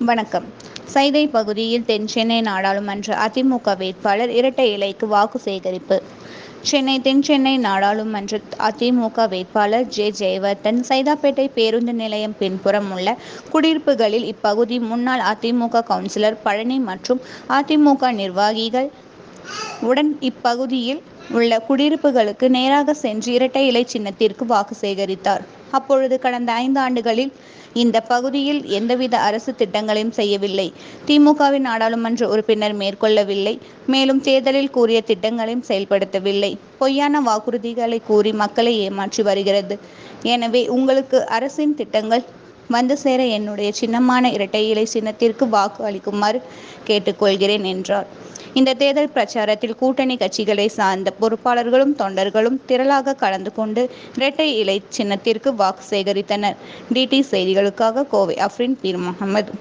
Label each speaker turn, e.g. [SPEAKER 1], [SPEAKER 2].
[SPEAKER 1] வணக்கம். சைதை பகுதியில் தென் சென்னை நாடாளுமன்ற அதிமுக வேட்பாளர் இரட்டை இலைக்கு வாக்கு சேகரிப்பு. சென்னை தென் சென்னை நாடாளுமன்ற அதிமுக வேட்பாளர் ஜே. ஜெயவர்தன் சைதாப்பேட்டை பேருந்து நிலையம் பின்புறம் உள்ள குடியிருப்புகளில் இப்பகுதி முன்னாள் அதிமுக கவுன்சிலர் பழனி மற்றும் அதிமுக நிர்வாகிகள் உடன் இப்பகுதியில் உள்ள குடியிருப்புகளுக்கு நேராக சென்று இரட்டை இலை சின்னத்திற்கு வாக்கு சேகரித்தார். அப்பொழுது கடந்த ஐந்து ஆண்டுகளில் இந்த பகுதியில் எந்தவித அரசு திட்டங்களையும் செய்யவில்லை. திமுகவின் நாடாளுமன்ற உறுப்பினர் மேற்கொள்ளவில்லை. மேலும் தேர்தலில் கூறிய திட்டங்களையும் செயல்படுத்தவில்லை. பொய்யான வாக்குறுதிகளை கூறி மக்களை ஏமாற்றி வருகிறது. எனவே உங்களுக்கு அரசின் திட்டங்கள் வந்து சேர என்னுடைய சின்னமான இரட்டை இலை சின்னத்திற்கு வாக்கு அளிக்குமாறு கேட்டுக்கொள்கிறேன் என்றார். இந்த தேர்தல் பிரச்சாரத்தில் கூட்டணி கட்சிகளை சார்ந்த பொறுப்பாளர்களும் தொண்டர்களும் திரளாக கலந்து கொண்டு இரட்டை இலை சின்னத்திற்கு வாக்கு சேகரித்தனர். டிடி செய்திகளுக்காக கோவை அஃப்ரின் பீர் முகமது.